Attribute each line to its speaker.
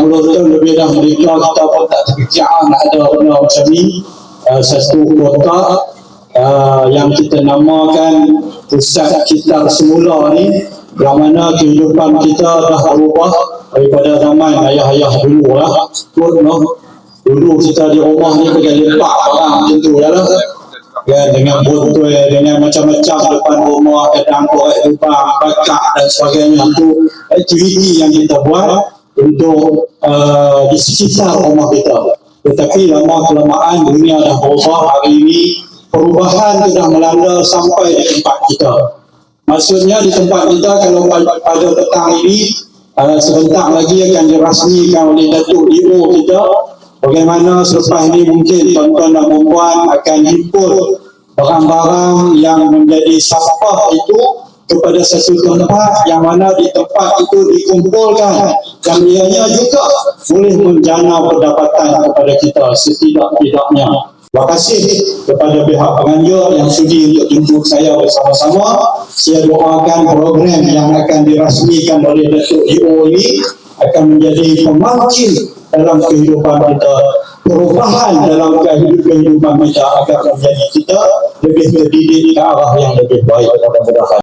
Speaker 1: puluh tahun lebih dah mereka kita pun tak terkejaan ada benda macam ni. Uh, satu kota uh, yang kita namakan pusat kita semula ni yang mana kehidupan kita dah berubah daripada zaman ayah-ayah dulu lah pun no. dulu kita di rumah ni pakai lepak barang macam tu ya lah ya, dengan botol dengan macam-macam depan rumah kadang korek lubang bakar dan sebagainya. Itu aktiviti yang kita buat untuk uh, di rumah kita. Tetapi lama kelamaan dunia dah berubah. Hari ini perubahan itu dah melanda sampai di tempat kita. Maksudnya di tempat kita kalau pada pada petang ini uh, sebentar lagi akan dirasmikan oleh Datuk Dio kita. Bagaimana selepas ini mungkin tuan-tuan dan puan akan himpun barang-barang yang menjadi sampah itu kepada satu tempat yang mana di tempat itu dikumpulkan dan ianya juga boleh menjana pendapatan kepada kita setidak-tidaknya. Terima kasih kepada pihak penganjur yang sudi untuk jemput saya bersama-sama. Saya doakan program yang akan dirasmikan oleh Datuk EO ini akan menjadi pemancing dalam kehidupan kita perubahan dalam kehidupan kita agar menjadi kita lebih terdidik ke arah yang lebih baik mudah-mudahan